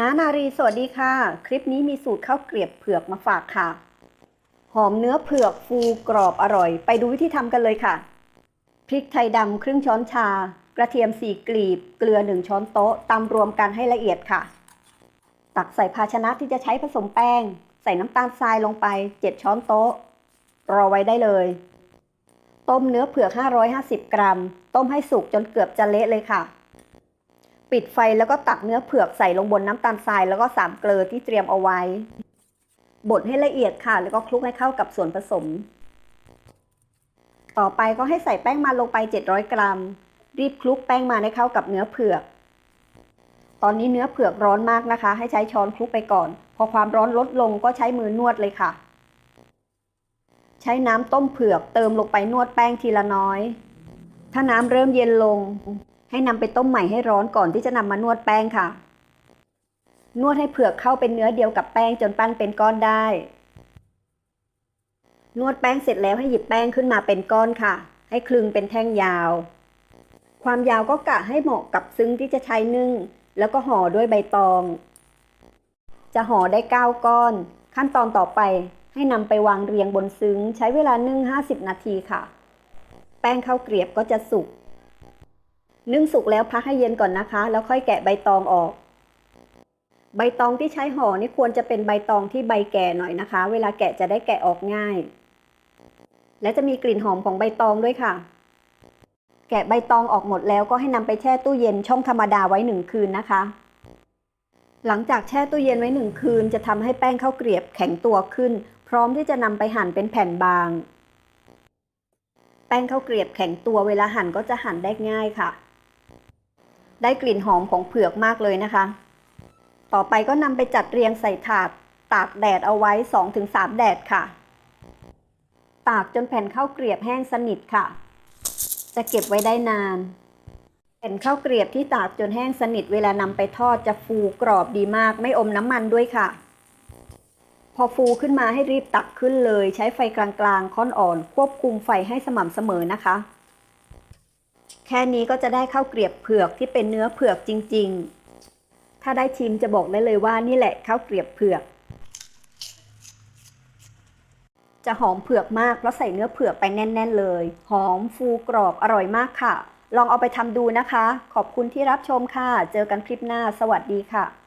น้านารีสวัสดีค่ะ คลิปนี้มีสูตรข้าวเกลียบเผือกมาฝากค่ะ หอมเนื้อเผือกฟูกรอบอร่อย ไปดูวิธีทำกันเลยค่ะ พริกไทยดำครึ่งช้อนชา กระเทียมสี่กลีบ เกลือหนึ่งช้อนโต๊ะตำรวมกันให้ละเอียดค่ะ ตักใส่ภาชนะที่จะใช้ผสมแป้ง ใส่น้ำตาลทรายลงไป7ช้อนโต๊ะ รอไว้ได้เลย ต้มเนื้อเผือก 550 กรัม ต้มให้สุกจนเกือบจะเละเลยค่ะ ปิดไฟแล้วก็ตักเนื้อเผือกใส่ลงบนน้ำตาลทรายแล้วก็สามเกลือที่เตรียมเอาไว้ บดให้ละเอียดค่ะ แล้วก็คลุกให้เข้ากับส่วนผสม ต่อไปก็ให้ใส่แป้งมันลงไป 700 กรัม รีบคลุกแป้งมันให้เข้ากับเนื้อเผือก ตอนนี้เนื้อเผือกร้อนมากนะคะ ให้ใช้ช้อนคลุกไปก่อน พอความร้อนลดลงก็ใช้มือนวดเลยค่ะ ใช้น้ำต้มเผือกเติมลงไปนวดแป้งทีละน้อย ถ้าน้ำเริ่มเย็นลง ให้นำไปต้มใหม่ให้ร้อนก่อนที่จะนำมานวดแป้งค่ะ นวดให้เผือกเข้าเป็นเนื้อเดียวกับแป้งจนปั้นเป็นก้อนได้ นวดแป้งเสร็จแล้วให้หยิบแป้งขึ้นมาเป็นก้อนค่ะ ให้คลึงเป็นแท่งยาว ความยาวก็กะให้เหมาะกับซึ้งที่จะใช้นึ่ง แล้วก็ห่อด้วยใบตอง จะห่อได้ 9 ก้อน ขั้นตอนต่อไปให้นำไปวางเรียงบนซึ้ง ใช้เวลานึ่ง 50 นาทีค่ะ แป้งข้าวเกรียบก็จะสุก นึ่งสุกแล้วพักให้เย็นก่อนนะคะ แล้วค่อยแกะใบตองออก ใบตองที่ใช้ห่อนี่ควรจะเป็นใบตองที่ใบแก่หน่อยนะคะ เวลาแกะจะได้แกะออกง่าย และจะมีกลิ่นหอมของใบตองด้วยค่ะ แกะใบตองออกหมดแล้วก็ให้นำไปแช่ตู้เย็นช่องธรรมดาไว้หนึ่งคืนนะคะ หลังจากแช่ตู้เย็นไว้หนึ่งคืน จะทำให้แป้งข้าวเกรียบแข็งตัวขึ้น พร้อมที่จะนำไปหั่นเป็นแผ่นบาง แป้งข้าวเกรียบแข็งตัวเวลาหั่นก็จะหั่นได้ง่ายค่ะ ได้กลิ่นหอมของเผือกมากเลยนะคะ ต่อไปก็นำไปจัดเรียงใส่ถาดตากแดดเอาไว้ 2-3 แดดค่ะ ตากจนแผ่นข้าวเกรียบแห้งสนิทค่ะ จะเก็บไว้ได้นาน แผ่นข้าวเกรียบที่ตากจนแห้งสนิทเวลานำไปทอดจะฟูกรอบดีมาก ไม่อมน้ำมันด้วยค่ะ พอฟูขึ้นมาให้รีบตักขึ้นเลย ใช้ไฟกลางๆ ค่อนอ่อน ควบคุมไฟให้สม่ำเสมอนะคะ แค่นี้ก็จะได้ข้าวเกลียบเผือกที่เป็นเนื้อเผือกจริง ๆ ถ้าได้ชิมจะบอกได้เลยว่านี่แหละข้าวเกลียบเผือก จะหอมเผือกมากเพราะใส่เนื้อเผือกไปแน่น ๆ เลย หอมฟูกรอบอร่อยมากค่ะ ลองเอาไปทำดูนะคะ ขอบคุณที่รับชมค่ะ เจอกันคลิปหน้า สวัสดีค่ะ